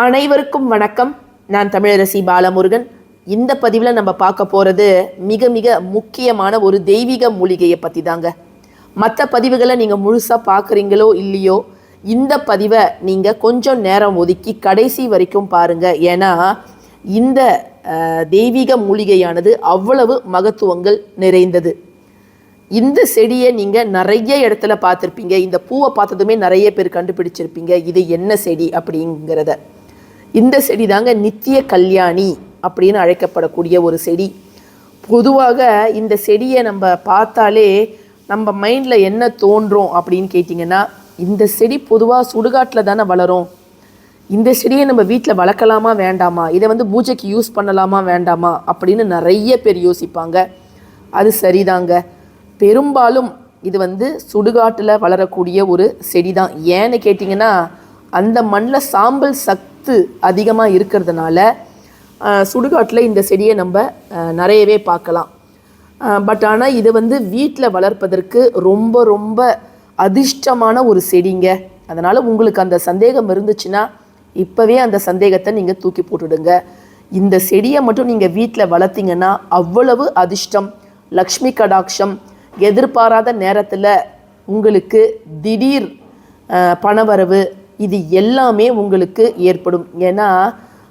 அனைவருக்கும் வணக்கம். நான் தமிழரசி பாலமுருகன். இந்த பதிவில் நம்ம பார்க்க போகிறது மிக மிக முக்கியமான ஒரு தெய்வீக மூலிகையை பற்றி தாங்க மற்ற பதிவுகளை நீங்கள் முழுசாக பார்க்குறீங்களோ இல்லையோ இந்த பதிவை நீங்கள் கொஞ்சம் நேரம் ஒதுக்கி கடைசி வரைக்கும் பாருங்கள் ஏன்னா இந்த தெய்வீக மூலிகையானது அவ்வளவு மகத்துவங்கள் நிறைந்தது. இந்த செடியை நீங்கள் நிறைய இடத்துல பார்த்துருப்பீங்க. இந்த பூவை பார்த்ததுமே நிறைய பேர் கண்டுபிடிச்சிருப்பீங்க. இது என்ன செடி அப்படிங்கிறத. இந்த செடி தாங்க நித்திய கல்யாணி அப்படின்னு அழைக்கப்படக்கூடிய ஒரு செடி. பொதுவாக இந்த செடியை நம்ம பார்த்தாலே நம்ம மைண்டில் என்ன தோன்றும் அப்படின்னு கேட்டிங்கன்னா இந்த செடி பொதுவாக சுடுகாட்டில் தானே வளரும். இந்த செடியை நம்ம வீட்டில் வளர்க்கலாமா வேண்டாமா? இதை வந்து பூஜைக்கு யூஸ் பண்ணலாமா வேண்டாமா? அப்படின்னு நிறைய பேர் யோசிப்பாங்க. அது சரிதாங்க. பெரும்பாலும் இது வந்து சுடுகாட்டில் வளரக்கூடிய ஒரு செடி தான் ஏன்னு கேட்டிங்கன்னா அந்த மண்ணில் சாம்பல் சத்து அதிகமாக இருக்கிறதுனால சுடுகாட்டில் இந்த செடியை நம்ம நிறையவே பார்க்கலாம். பட் ஆனால் இது வந்து வீட்டில் வளர்ப்பதற்கு ரொம்ப ரொம்ப அதிர்ஷ்டமான ஒரு செடிங்க. அதனால் உங்களுக்கு அந்த சந்தேகம் இருந்துச்சுன்னா இப்போவே அந்த சந்தேகத்தை நீங்கள் தூக்கி போட்டுடுங்க. இந்த செடியை மட்டும் நீங்கள் வீட்டில் வளர்த்திங்கன்னா அவ்வளவு அதிர்ஷ்டம். லக்ஷ்மி கடாட்சம் எதிர்பாராத நேரத்தில் உங்களுக்கு திடீர் பணவரவு இது எல்லாமே உங்களுக்கு ஏற்படும். ஏன்னா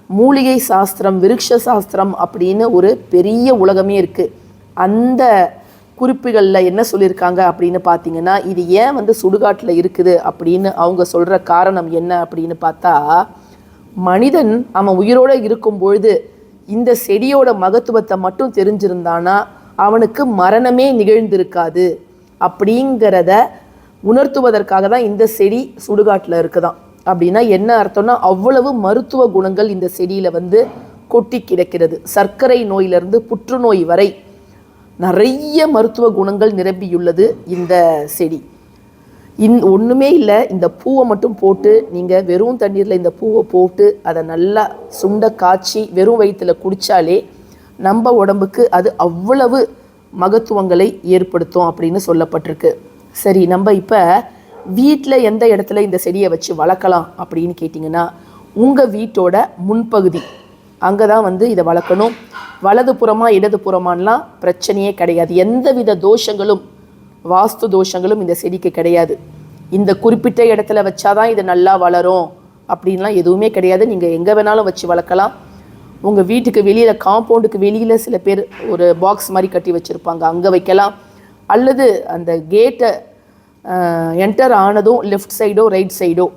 மூலிகை சாஸ்திரம் விருட்ச சாஸ்திரம் அப்படின்னு ஒரு பெரிய உலகமே இருக்குது அந்த குறிப்புகளில் என்ன சொல்லியிருக்காங்க அப்படின்னு பார்த்தீங்கன்னா இது ஏன் வந்து சுடுகாட்டில் இருக்குது அப்படின்னு அவங்க சொல்கிற காரணம் என்ன அப்படின்னு பார்த்தா மனிதன் அவன் உயிரோடு இருக்கும் பொழுது இந்த செடியோட மகத்துவத்தை மட்டும் தெரிஞ்சிருந்தானா அவனுக்கு மரணமே நிகழ்ந்திருக்காது அப்படிங்கிறத உணர்த்துவதற்காக தான் இந்த செடி சுடுகாட்டில் இருக்குதான் அப்படின்னா என்ன அர்த்தம்னா அவ்வளவு மருத்துவ குணங்கள் இந்த செடியில் வந்து கொட்டி கிடக்கிறது. சர்க்கரை நோயிலிருந்து புற்றுநோய் வரை நிறைய மருத்துவ குணங்கள் நிரம்பியுள்ளது இந்த செடி. இன் ஒன்றுமே இல்லை இந்த பூவை மட்டும் போட்டு நீங்கள் வெறும் தண்ணீரில் இந்த பூவை போட்டு அதை நல்லா சுண்ட காய்ச்சி வெறும் வயிற்றில் குடித்தாலே நம்ம உடம்புக்கு அது அவ்வளவு மகத்துவங்களை ஏற்படுத்தும் அப்படின்னு சொல்லப்பட்டிருக்கு. சரி நம்ம இப்போ வீட்டில் எந்த இடத்துல இந்த செடியை வச்சு வளர்க்கலாம் அப்படின்னு கேட்டிங்கன்னா உங்கள் வீட்டோட முன்பகுதி. அங்கே தான் வந்து இதை வளர்க்கணும். வலது புறமா இடது புறமானலாம் பிரச்சனையே கிடையாது. எந்தவித தோஷங்களும் வாஸ்து தோஷங்களும் இந்த செடிக்கு கிடையாது. இந்த குறிப்பிட்ட இடத்துல வச்சாதான் இது நல்லா வளரும் அப்படின்லாம் எதுவுமே கிடையாது. நீங்கள் எங்கே வேணாலும் வச்சு வளர்க்கலாம். உங்கள் வீட்டுக்கு வெளியில் காம்பவுண்டுக்கு வெளியில் சில பேர் ஒரு பாக்ஸ் மாதிரி கட்டி வச்சுருப்பாங்க. அங்கே வைக்கலாம். அல்லது அந்த கேட்டை என்டர் ஆனதும் லெஃப்ட் சைடோ ரைட் சைடோ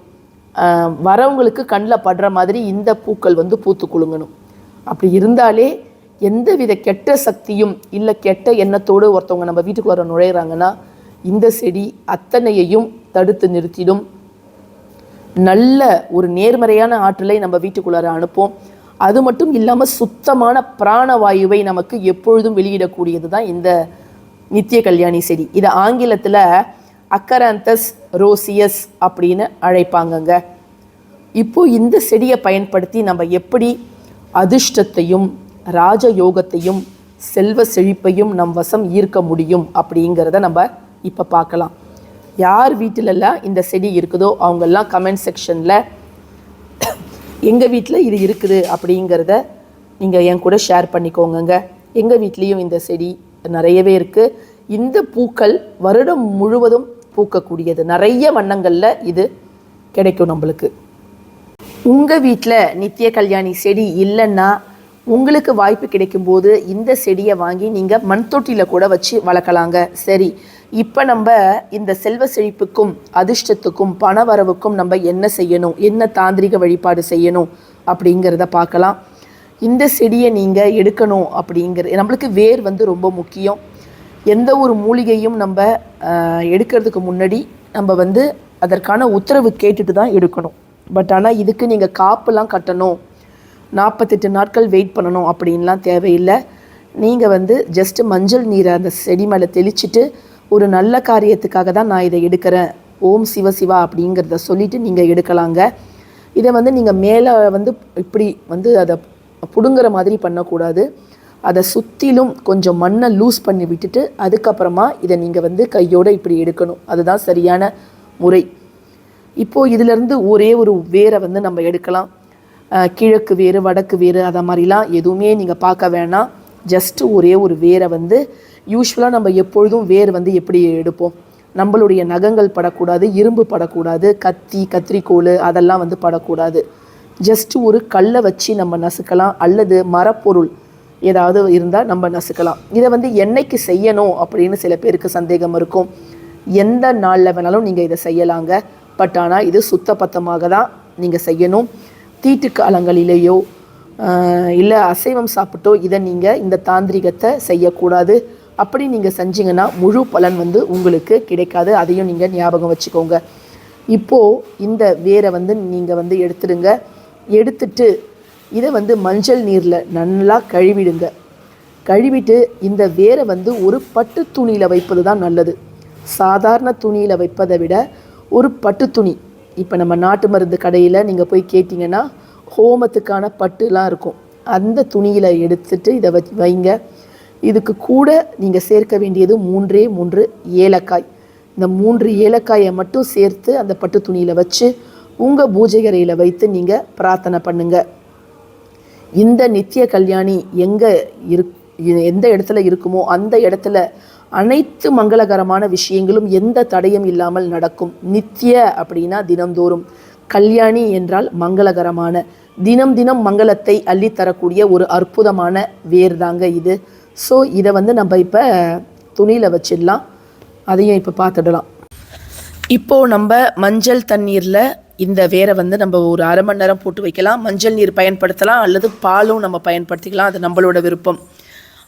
வரவங்களுக்கு கண்ணில் படுற மாதிரி இந்த பூக்கள் வந்து பூத்து குலுங்கணும். அப்படி இருந்தாலே எந்தவித கெட்ட சக்தியும் இல்லை கெட்ட எண்ணத்தோடு ஒருத்தவங்க நம்ம வீட்டுக்குள்ளார நுழையிறாங்கன்னா இந்த செடி அத்தனையையும் தடுத்து நிறுத்திடும். நல்ல ஒரு நேர்மறையான ஆற்றலை நம்ம வீட்டுக்குள்ளார அனுப்போம். அது மட்டும் இல்லாமல் சுத்தமான பிராணவாயுவை நமக்கு எப்பொழுதும் வெளியிடக்கூடியது தான் இந்த நித்திய கல்யாணி செடி. இதை ஆங்கிலத்தில் அக்கராந்தஸ் ரோசியஸ் அப்படின்னு அழைப்பாங்கங்க. இப்போ இந்த செடியை பயன்படுத்தி நம்ம எப்படி அதிர்ஷ்டத்தையும் ராஜயோகத்தையும் செல்வ செழிப்பையும் நம் வசம் ஈர்க்க முடியும் அப்படிங்கிறத நம்ம இப்போ பார்க்கலாம். யார் வீட்டிலெல்லாம் இந்த செடி இருக்குதோ அவங்கெல்லாம் கமெண்ட் செக்ஷனில் எங்கள் வீட்டில் இது இருக்குது அப்படிங்கிறத நீங்கள் என் கூட ஷேர் பண்ணிக்கோங்கங்க. எங்கள் வீட்லேயும் இந்த செடி நிறையவே இருக்குது இந்த பூக்கள் வருடம் முழுவதும் பூக்கக்கூடியது. நிறைய வண்ணங்களில் இது கிடைக்கும் நம்மளுக்கு. உங்கள் வீட்டில் நித்திய கல்யாணி செடி இல்லைன்னா உங்களுக்கு வாய்ப்பு கிடைக்கும்போது இந்த செடியை வாங்கி நீங்கள் மண் தொட்டியில் கூட வச்சு வளர்க்கலாங்க. சரி இப்போ நம்ம இந்த செல்வ செழிப்புக்கும் அதிர்ஷ்டத்துக்கும் பண வரவுக்கும் நம்ம என்ன செய்யணும்? என்ன தாந்திரிக வழிபாடு செய்யணும்? அப்படிங்கிறத பார்க்கலாம். இந்த செடியை நீங்கள் எடுக்கணும் அப்படிங்கிற நம்மளுக்கு வேர் வந்து ரொம்ப முக்கியம். எந்த ஒரு மூலிகையும் நம்ம எடுக்கிறதுக்கு முன்னாடி நம்ம வந்து அதற்கான உத்தரவு கேட்டுட்டு தான் எடுக்கணும். பட் ஆனால் இதுக்கு நீங்கள் காப்புலாம் கட்டணும். நாற்பத்தெட்டு நாட்கள் வெயிட் பண்ணணும் அப்படின்லாம் தேவையில்லை. நீங்கள் வந்து ஜஸ்ட் மஞ்சள் நீரை அந்த செடி மேலே தெளிச்சிட்டு ஒரு நல்ல காரியத்துக்காக தான் நான் இதை எடுக்கிறேன். ஓம் சிவ சிவா அப்படிங்கிறத சொல்லிவிட்டு நீங்கள் எடுக்கலாங்க. இதை வந்து நீங்கள் மேலே வந்து இப்படி வந்து அதை பிடுங்குற மாதிரி பண்ணக்கூடாது. அதை சுற்றிலும் கொஞ்சம் மண்ணை லூஸ் பண்ணி விட்டுட்டு அதுக்கப்புறமா இதை நீங்கள் வந்து கையோடு இப்படி எடுக்கணும். அதுதான் சரியான முறை. இப்போது இதிலேருந்து ஒரே ஒரு வேரை வந்து நம்ம எடுக்கலாம். கிழக்கு வேறு வடக்கு வேறு அதை மாதிரிலாம் எதுவுமே நீங்கள் பார்க்க வேணாம். ஜஸ்ட்டு ஒரே ஒரு வேரை வந்து யூஸ்வலாக நம்ம எப்பொழுதும் வேர் வந்து எப்படி எடுப்போம்? நம்மளுடைய நகங்கள் படக்கூடாது இரும்பு படக்கூடாது கத்தி கத்திரிக்கோல் அதெல்லாம் வந்து படக்கூடாது. ஜஸ்ட் ஒரு கல்லை வச்சு நம்ம நசுக்கலாம் அல்லது மரப்பொருள் ஏதாவது இருந்தால் நம்ம நசுக்கலாம். இதை வந்து என்னைக்கு செய்யணும் அப்படின்னு சில பேருக்கு சந்தேகம் இருக்கும். எந்த நாளில் வேணாலும் நீங்கள் இதை செய்யலாங்க. பட் ஆனால் இது சுத்தபத்தமாக தான் நீங்கள் செய்யணும். தீட்டு காலங்களிலேயோ இல்லை அசைவம் சாப்பிட்டோ இதை நீங்கள் இந்த தாந்திரிகத்தை செய்யக்கூடாது. அப்படி நீங்கள் செஞ்சீங்கன்னா முழு பலன் வந்து உங்களுக்கு கிடைக்காது. அதையும் நீங்கள் ஞாபகம் வச்சுக்கோங்க. இப்போது இந்த வேரை வந்து நீங்கள் வந்து எடுத்துடுங்க. எடுத்துட்டு இதை வந்து மஞ்சள் நீரில் நல்லா கழுவிடுங்க. கழுவிட்டு இந்த வேரை வந்து ஒரு பட்டு துணியில் வைப்பது தான் நல்லது. சாதாரண துணியில் வைப்பதை விட ஒரு பட்டு துணி. இப்போ நம்ம நாட்டு மருந்து கடையில் நீங்கள் போய் கேட்டிங்கன்னா ஹோமத்துக்கான பட்டுலாம் இருக்கும். அந்த துணியில் எடுத்துட்டு இதை வச் வைங்க. இதுக்கு கூட நீங்கள் சேர்க்க வேண்டியது மூன்றே மூன்று ஏலக்காய். இந்த மூன்று ஏலக்காயை மட்டும் சேர்த்து அந்த பட்டு துணியில் வச்சு உங்கள் பூஜைகரையில் வைத்து நீங்கள் பிரார்த்தனை பண்ணுங்கள் இந்த நித்திய கல்யாணி எங்கே இருக் எந்த இடத்துல இருக்குமோ அந்த இடத்துல அனைத்து மங்களகரமான விஷயங்களும் எந்த தடையும் இல்லாமல் நடக்கும். நித்திய அப்படின்னா தினம்தோறும். கல்யாணி என்றால் மங்களகரமான தினம் தினம் மங்களத்தை அள்ளித்தரக்கூடிய ஒரு அற்புதமான வேர் தாங்க இது. ஸோ இதை வந்து நம்ம இப்போ துணியில் வச்சிடலாம். அதையும் இப்போ பார்த்துடலாம். இப்போது நம்ம மஞ்சள் தண்ணீரில் இந்த வேரை வந்து நம்ம ஒரு அரை மணி நேரம் போட்டு வைக்கலாம். மஞ்சள் நீர் பயன்படுத்தலாம். அல்லது பாலும் நம்ம பயன்படுத்திக்கலாம். அது நம்மளோட விருப்பம்.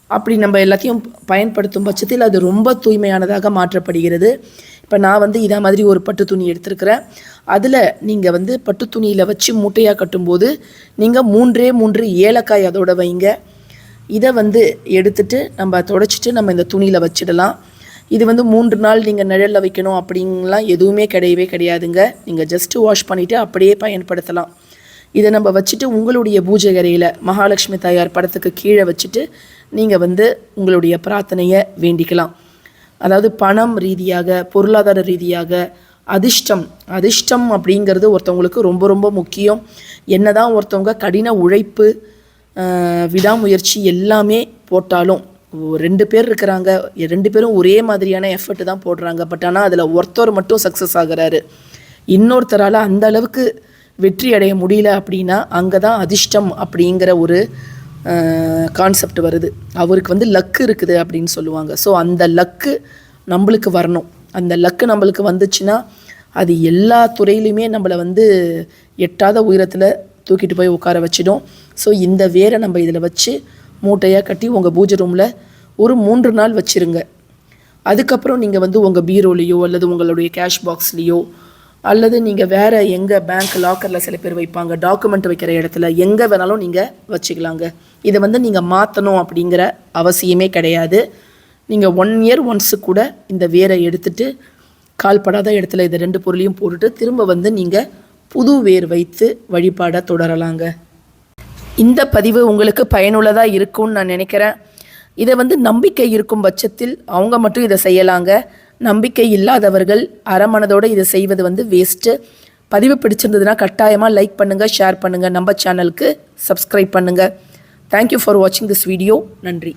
அப்படி நம்ம எல்லாத்தையும் பயன்படுத்தும் பட்சத்தில் அது ரொம்ப தூய்மையானதாக மாற்றப்படுகிறது. இப்போ நான் வந்து இதை மாதிரி ஒரு பட்டு துணி எடுத்திருக்கிறேன். அதில் நீங்கள் வந்து பட்டு துணியில் வச்சு மூட்டையாக கட்டும்போது நீங்கள் மூன்றே மூன்று ஏலக்காய் அதோட வைங்க. இதை வந்து எடுத்துட்டு நம்ம தொடச்சிட்டு நம்ம இந்த துணியில் வச்சிடலாம். இது வந்து மூன்று நாள் நீங்கள் நிழலில் வைக்கணும் அப்படின்லாம் எதுவுமே கிடையவே கிடையாதுங்க. நீங்கள் ஜஸ்ட்டு வாஷ் பண்ணிவிட்டு அப்படியே பயன்படுத்தலாம். இதை நம்ம வச்சுட்டு உங்களுடைய பூஜை அறையில் மகாலட்சுமி தாயார் படத்துக்கு கீழே வச்சுட்டு நீங்கள் வந்து உங்களுடைய பிரார்த்தனையை வேண்டிக்கலாம். அதாவது பணம் ரீதியாக பொருளாதார ரீதியாக அதிர்ஷ்டம் அதிர்ஷ்டம் அப்படிங்கிறது ஒருத்தவங்களுக்கு ரொம்ப ரொம்ப முக்கியம். என்னதான் ஒருத்தவங்க கடின உழைப்பு விடாமுயற்சி எல்லாமே போட்டாலும் ரெண்டு பேர் இருக்கிறாங்க. ரெண்டு பேரும் ஒரே மாதிரியான எஃபர்ட் தான் போடுறாங்க. பட் ஆனால் அதில் ஒருத்தர் மட்டும் சக்ஸஸ் ஆகுறாரு. இன்னொருத்தரால் அந்த அளவுக்கு வெற்றி அடைய முடியல அப்படின்னா அங்கே தான் அதிர்ஷ்டம் அப்படிங்கிற ஒரு கான்செப்ட் வருது. அவருக்கு வந்து லக்கு இருக்குது அப்படின்னு சொல்லுவாங்க. ஸோ அந்த லக்கு நம்மளுக்கு வரணும். அந்த லக்கு நம்மளுக்கு வந்துச்சுன்னா அது எல்லா துறையிலையுமே நம்மளை வந்து எட்டாத உயரத்தில் தூக்கிட்டு போய் உட்கார வச்சிடும். ஸோ இந்த வேரை நம்ம இதில் வச்சு மூட்டையாக கட்டி உங்கள் பூஜை ரூமில் ஒரு மூன்று நாள் வச்சுருங்க. அதுக்கப்புறம் நீங்கள் வந்து உங்கள் பீரோலேயோ அல்லது உங்களுடைய கேஷ் பாக்ஸ்லேயோ அல்லது நீங்கள் வேறு எங்கே பேங்க் லாக்கரில் சில பேர் வைப்பாங்க. டாக்குமெண்ட் வைக்கிற இடத்துல எங்கே வேணாலும் நீங்கள் வச்சுக்கலாங்க. இதை வந்து நீங்கள் மாற்றணும் அப்படிங்கிற அவசியமே கிடையாது. நீங்கள் ஒன் இயர் ஒன்ஸு கூட இந்த வேரை எடுத்துட்டு கால்படாத இடத்துல இந்த ரெண்டு பொருளையும் போட்டுட்டு திரும்ப வந்து நீங்கள் புது வேர் வைத்து வழிபாட தொடரலாங்க. இந்த பதிவு உங்களுக்கு பயனுள்ளதாக இருக்கும்னு நான் நினைக்கிறேன். இதை வந்து நம்பிக்கை இருக்கும் பட்சத்தில் அவங்க மட்டும் இதை செய்யலாங்க. நம்பிக்கை இல்லாதவர்கள் அறமனதோடு இதை செய்வது வந்து வேஸ்ட்டு பதிவு பிடிச்சிருந்ததுன்னா கட்டாயமாக லைக் பண்ணுங்கள் ஷேர் பண்ணுங்கள் நம்ம சேனலுக்கு சப்ஸ்கிரைப் பண்ணுங்கள் தேங்க்யூ ஃபார் வாட்சிங் திஸ் வீடியோ நன்றி.